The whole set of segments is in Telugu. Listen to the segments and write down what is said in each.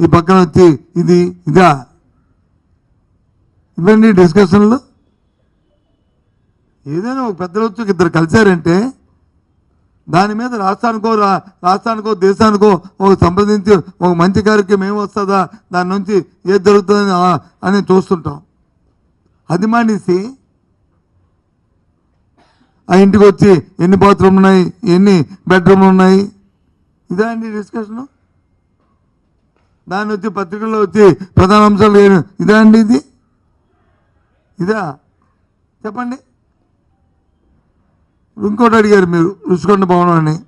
ఈ పక్కన వచ్చి ఇది ఇదా? ఇవన్నీ డిస్కషన్లు. ఏదైనా ఒక పెద్దలు వచ్చి ఇద్దరు కలిశారంటే దాని మీద రాష్ట్రానికో రా- రాష్ట్రానికో దేశానికో ఒక సంప్రదించి ఒక మంచి కార్యక్రమం ఏం వస్తుందా దాని నుంచి ఏది జరుగుతుందని ఆ- అని చూస్తుంటాం. అది మానేసి ఆ ఇంటికి వచ్చి ఎన్ని బాత్రూమ్లు ఉన్నాయి ఎన్ని బెడ్రూమ్లు ఉన్నాయి? ఇదా అండి డిస్కషను? దాన్ని వచ్చి పత్రికల్లో వచ్చి ప్రధాన అంశాలు లేను ఇదా అండి ఇది? ఇదా? చెప్పండి. ఇంకోటి అడిగారు మీరు రుషికొండ భవనం అని.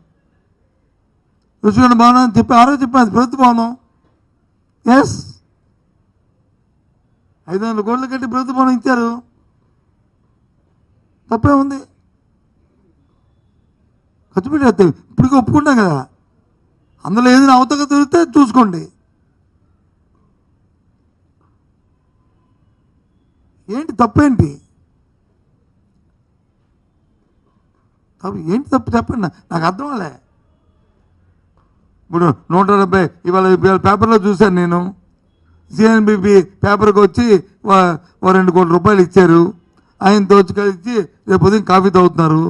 రుషికొండ భవనం అని చెప్పి ఆరో చెప్పాను ప్రభుత్వ భవనం. ఎస్ ఐదు వందల కోట్లు కట్టి ప్రభుత్వ భవనం ఇచ్చారు. తప్పే ఉంది. ఖర్చు పెట్టేస్తే ఇప్పటికీ ఒప్పుకుంటాం కదా. అందులో ఏదైనా అవతక దొరికితే చూసుకోండి. ఏంటి తప్పేంటి? తప్పు ఏంటి తప్పు చెప్పండి నాకు అర్థం అలే ఇప్పుడు నూట డెబ్బై ఇవాళ ఇవాళ పేపర్లో చూశాను నేను. సిఎన్బిపి పేపర్కి వచ్చి ఓ రెండు కోట్ల రూపాయలు ఇచ్చారు. ఆయన దోచి కలిసి రేపు ఉదయం కాఫీ తాగుతున్నారు.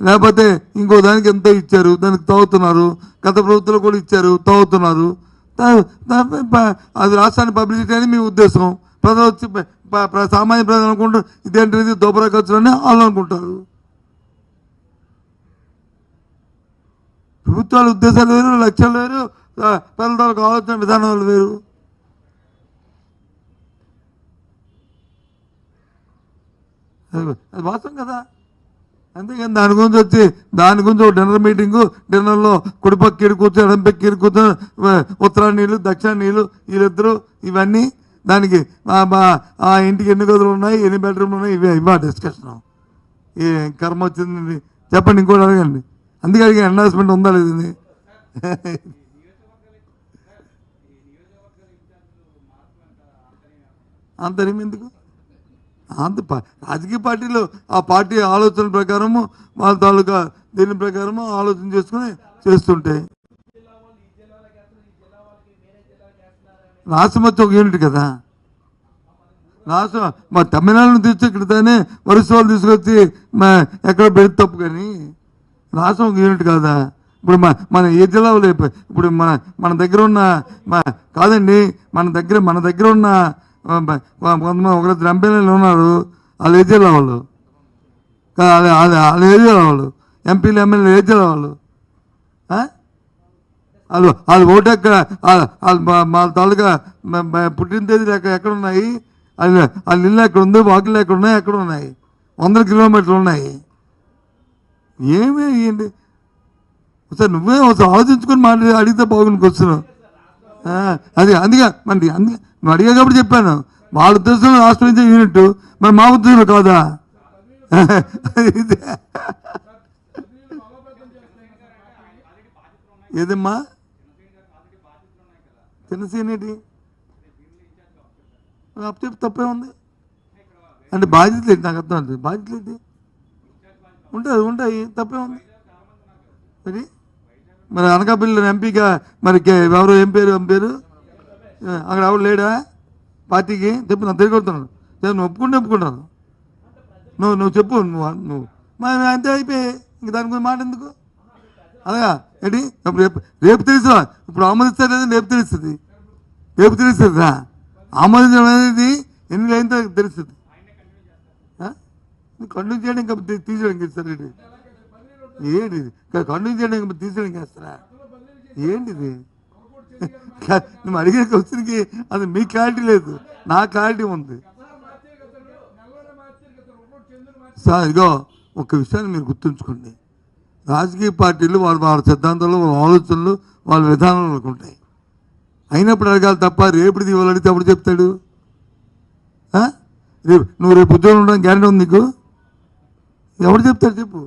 లేకపోతే ఇంకో దానికి ఎంతో ఇచ్చారు దానికి తాగుతున్నారు. గత ప్రభుత్వంలో కూడా ఇచ్చారు తాగుతున్నారు. అది రాష్ట్రాన్ని పబ్లిసిటీ అని మీ ఉద్దేశం. ప్రజలు వచ్చి సామాన్య ప్రజలు అనుకుంటారు ఇదేంటిది దోబరా ఖర్చులు అని వాళ్ళు అనుకుంటారు. ప్రభుత్వాల ఉద్దేశాలు వేరు లక్ష్యాలు వేరు ఆ, ఆలోచన విధానాలు వేరు. అది వాస్తవం కదా. అంతేకాని దాని గురించి వచ్చి దాని గురించి ఒక డిన్నర్ మీటింగు డిన్నర్లో కుడిపక్క ఇరు కూర్చొని ఎడంపక్క ఇరు కూర్చొని వ- ఉత్తరా నీళ్ళు దక్షిణ నీళ్ళు వీళ్ళిద్దరూ ఇవన్నీ దానికి ఆ ఆ ఇంటికి ఎన్ని గదులు ఉన్నాయి? ఎన్ని బెడ్రూమ్లు ఉన్నాయి? ఇవే ఇవా డిస్కషన్ ఏ కర్మ వచ్చింది? చెప్పండి ఇంకోటి అడగండి. అందుకే అడిగా అనౌన్స్మెంట్ ఉందా లేదండి ఇది? ఎందుకు? అంత రాజకీయ పార్టీలు ఆ పార్టీ ఆలోచన ప్రకారము వాళ్ళ తాలూకా దీని ప్రకారము ఆలోచన చేసుకుని చేస్తుంటాయి రాష్ట్రం వచ్చి ఒక యూనిట్ కదా? రాష్ట్రం మా తమిళనాడును తెచ్చి ఇక్కడనే వరుస వాళ్ళు తీసుకొచ్చి మా ఎక్కడ పెడితే తప్పు కానీ రాష్ట్రం ఒక యూనిట్ కాదా? ఇప్పుడు మన మన ఏ జిల్లాలో ఇప్పుడు మన మన దగ్గర ఉన్న కాదండి మన దగ్గర మన దగ్గర ఉన్న కొంతమంది ఒకరిద్దరు ఎంపీలు ఉన్నారు వాళ్ళు ఏ జిల్లా వాళ్ళు? వాళ్ళ వాళ్ళు ఏ జిల్లా వాళ్ళు? ఎంపీలు ఎమ్మెల్యేలు ఏ జిల్లా వాళ్ళు? వాళ్ళు అది ఓటు ఎక్కడ మా- తాలూకా పుట్టిన తేదీలు ఎక్కడ ఎక్కడ ఉన్నాయి? వాళ్ళు వాళ్ళ ఇల్లు ఎక్కడ ఉంది? వాకిళ్ళు ఎక్కడ ఉన్నాయి? ఎక్కడ ఉన్నాయి? వందల కిలోమీటర్లు ఉన్నాయి. ఏమీ అయ్యండి ఒకసారి నువ్వే ఒకసారి ఆలోచించుకొని మాట్లాడి అడిగితే బాగుంది క్వశ్చన్. అది అందుకే మరి అందుకే నువ్వు అడిగా కాబట్టి చెప్పాను. వాళ్ళ ఉద్దేశంలో రాష్ట్రం నుంచి యూనిట్ మరి మా ఉద్దేశంలో కాదా? ఏదమ్మా? జనసేన ఏంటి? అప్పు తప్పే ఉంది. అంటే బాధ్యత ఏంటి? నాకు అర్థం అవుతుంది బాధ్యత ఏంటి? ఉంటుంది ఉంటాయి. తప్పే ఉంది. మరి మరి అనకాపల్లి ఎంపీగా మరి కే- ఎవరు? ఏం పేరు? ఏం పేరు? అక్కడ ఎవరు లేడా? పార్టీకి? చెప్పు నన్ను తిరిగొడుతున్నాను నువ్వు ఒప్పుకుంటే ఒప్పుకుంటాను. నువ్వు నువ్వు చెప్పు నువ్వు నువ్వు. మరి అంతే అయిపోయి ఇంక దాని గురించి మాట ఎందుకు అలాగా? ఏంటి? రేపు రేపు తెలుసురా. ఇప్పుడు ఆమోదిస్తారు లేదా రేపు తెలుస్తుంది. రేపు తెలుస్తుందిరా. ఆమోదించడం అనేది ఎన్ని అయిన తెలుస్తుంది. కంటిన్యూ చేయడం ఇంకా తీ- తీసేయడం ఇస్తారు ఏంటి ఏంటిది? కంటిన్యూ చేయడం ఇంకా తీసేయడం చేస్తారా ఏంటిది? కా- నువ్వు అడిగిన క్వశ్చన్కి అది మీ క్లారిటీ లేదు. నా క్లారిటీ ఉంది. సార్ ఇగో ఒక విషయాన్ని మీరు గుర్తుంచుకోండి. రాజకీయ పార్టీలు వాళ్ళ వాళ్ళ సిద్ధాంతాలు వాళ్ళ ఆలోచనలు వాళ్ళ విధానాలు ఉంటాయి అయినప్పుడు అడగాలి తప్ప రేపుది ఇవాళ అడిగితే అప్పుడు చెప్తాడు? రేపు నువ్వు రేపు ఉద్యోగం ఉండడం గ్యారెంటీ ఉంది నీకు? ఎవరు చెప్తాడు చెప్పు.